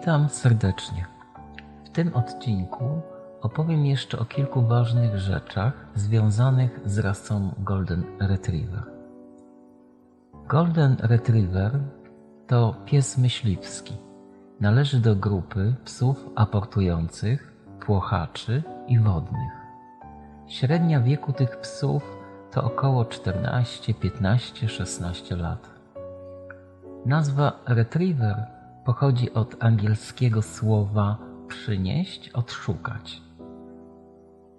Witam serdecznie. W tym odcinku opowiem jeszcze o kilku ważnych rzeczach związanych z rasą Golden Retriever. Golden Retriever to pies myśliwski. Należy do grupy psów aportujących, płochaczy i wodnych. Średnia wieku tych psów to około 14, 15, 16 lat. Nazwa retriever pochodzi od angielskiego słowa przynieść, odszukać.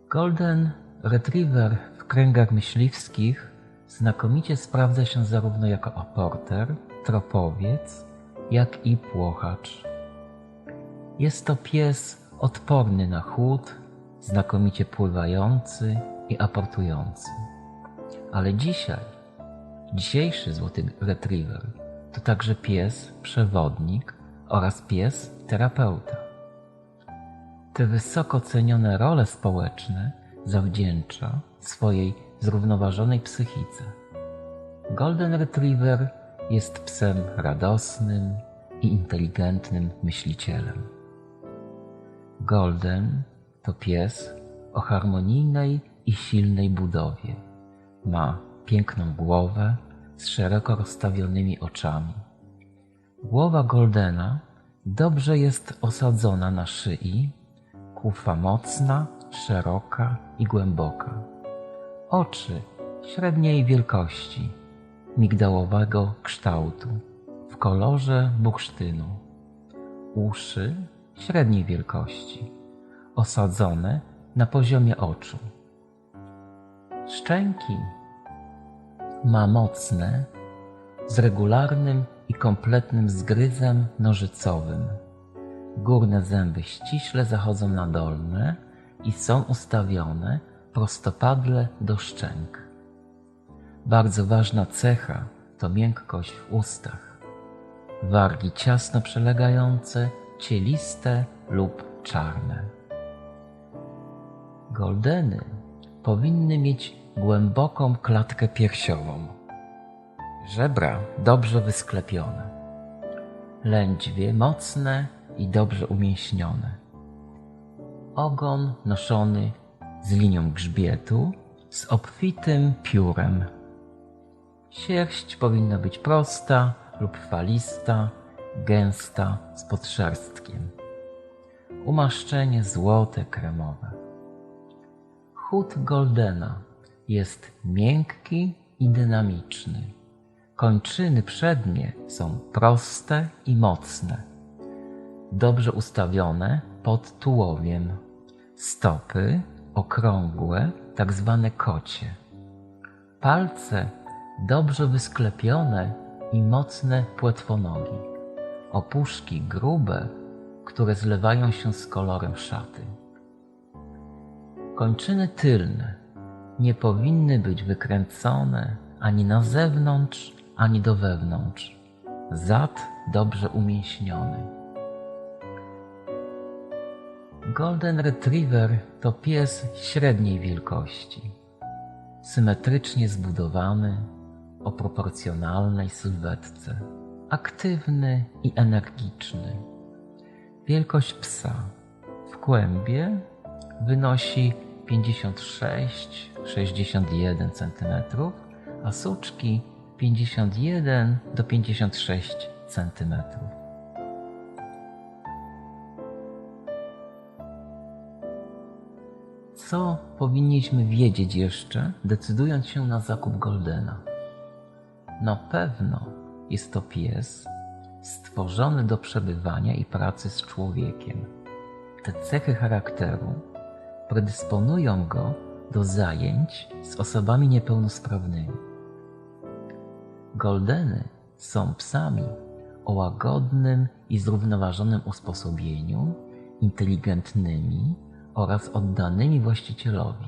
Golden Retriever w kręgach myśliwskich znakomicie sprawdza się zarówno jako aporter, tropowiec, jak i płochacz. Jest to pies odporny na chłód, znakomicie pływający i aportujący. Ale dzisiaj, dzisiejszy złoty retriever to także pies przewodnik oraz pies terapeuta. Te wysoko cenione role społeczne zawdzięcza swojej zrównoważonej psychice. Golden Retriever jest psem radosnym i inteligentnym myślicielem. Golden to pies o harmonijnej i silnej budowie. Ma piękną głowę z szeroko rozstawionymi oczami. Głowa Goldena dobrze jest osadzona na szyi, kufa mocna, szeroka i głęboka. Oczy średniej wielkości, migdałowego kształtu, w kolorze bursztynu. Uszy średniej wielkości, osadzone na poziomie oczu. Szczęki ma mocne, z regularnym i kompletnym zgryzem nożycowym. Górne zęby ściśle zachodzą na dolne i są ustawione prostopadle do szczęk. Bardzo ważna cecha to miękkość w ustach. Wargi ciasno przelegające, cieliste lub czarne. Goldeny powinny mieć głęboką klatkę piersiową. Żebra dobrze wysklepione. Lędźwie mocne i dobrze umięśnione. Ogon noszony z linią grzbietu, z obfitym piórem. Sierść powinna być prosta lub falista, gęsta z podszerstkiem. Umaszczenie złote, kremowe. Chód Goldena jest miękki i dynamiczny. Kończyny przednie są proste i mocne, dobrze ustawione pod tułowiem. Stopy okrągłe, tak zwane kocie. Palce dobrze wysklepione i mocne płetwonogi. Opuszki grube, które zlewają się z kolorem szaty. Kończyny tylne nie powinny być wykręcone ani na zewnątrz, ani do wewnątrz. Zad dobrze umięśniony. Golden Retriever to pies średniej wielkości, symetrycznie zbudowany, o proporcjonalnej sylwetce, aktywny i energiczny. Wielkość psa w kłębie wynosi 56-61 cm, a suczki 51 do 56 cm. Co powinniśmy wiedzieć jeszcze, decydując się na zakup Goldena? Na pewno jest to pies stworzony do przebywania i pracy z człowiekiem. Te cechy charakteru predysponują go do zajęć z osobami niepełnosprawnymi. Goldeny są psami o łagodnym i zrównoważonym usposobieniu, inteligentnymi oraz oddanymi właścicielowi.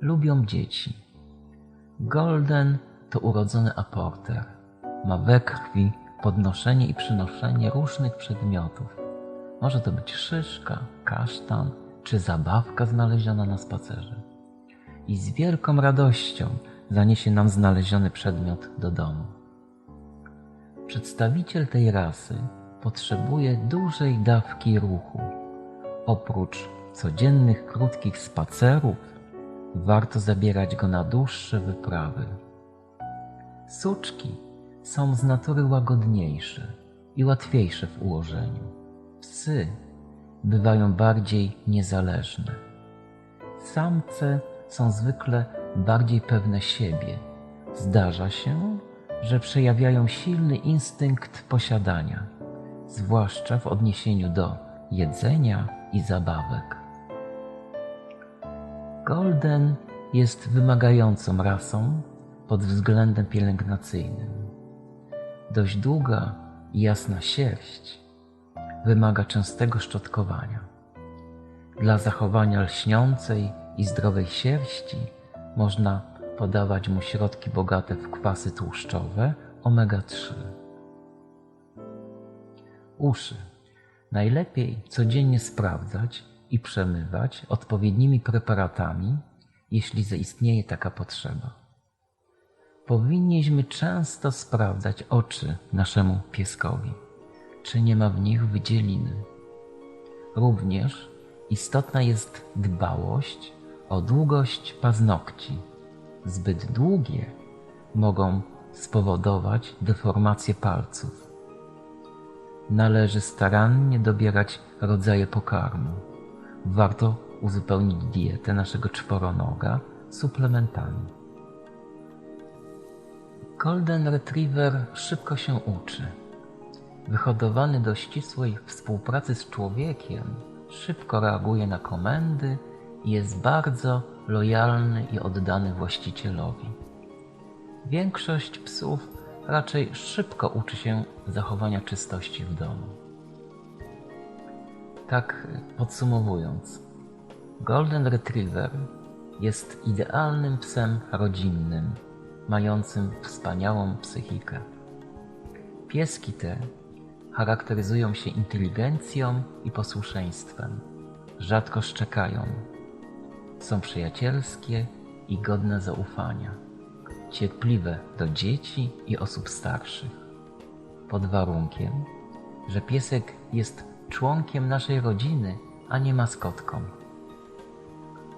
Lubią dzieci. Golden to urodzony aporter. Ma we krwi podnoszenie i przynoszenie różnych przedmiotów. Może to być szyszka, kasztan czy zabawka znaleziona na spacerze. I z wielką radością zaniesie nam znaleziony przedmiot do domu. Przedstawiciel tej rasy potrzebuje dużej dawki ruchu. Oprócz codziennych krótkich spacerów, warto zabierać go na dłuższe wyprawy. Suczki są z natury łagodniejsze i łatwiejsze w ułożeniu. Psy bywają bardziej niezależne. Samce są zwykle bardziej pewne siebie. Zdarza się, że przejawiają silny instynkt posiadania, zwłaszcza w odniesieniu do jedzenia i zabawek. Golden jest wymagającą rasą pod względem pielęgnacyjnym. Dość długa i jasna sierść wymaga częstego szczotkowania. Dla zachowania lśniącej i zdrowej sierści można podawać mu środki bogate w kwasy tłuszczowe omega-3. Uszy najlepiej codziennie sprawdzać i przemywać odpowiednimi preparatami, jeśli zaistnieje taka potrzeba. Powinniśmy często sprawdzać oczy naszemu pieskowi, czy nie ma w nich wydzieliny. Również istotna jest dbałość o długość paznokci. Zbyt długie mogą spowodować deformację palców. Należy starannie dobierać rodzaje pokarmu. Warto uzupełnić dietę naszego czworonoga suplementami. Golden Retriever szybko się uczy. Wyhodowany do ścisłej współpracy z człowiekiem, szybko reaguje na komendy i jest bardzo lojalny i oddany właścicielowi. Większość psów raczej szybko uczy się zachowania czystości w domu. Tak podsumowując, Golden Retriever jest idealnym psem rodzinnym, mającym wspaniałą psychikę. Pieski te charakteryzują się inteligencją i posłuszeństwem. Rzadko szczekają. Są przyjacielskie i godne zaufania. Cierpliwe do dzieci i osób starszych. Pod warunkiem, że piesek jest członkiem naszej rodziny, a nie maskotką.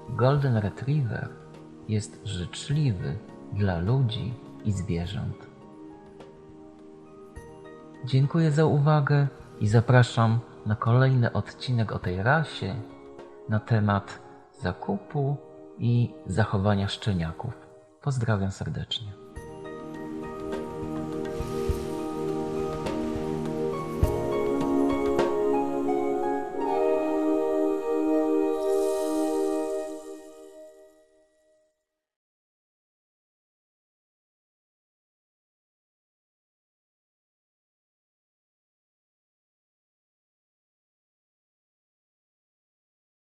Golden Retriever jest życzliwy dla ludzi i zwierząt. Dziękuję za uwagę i zapraszam na kolejny odcinek o tej rasie na temat zakupu i zachowania szczeniaków. Pozdrawiam serdecznie.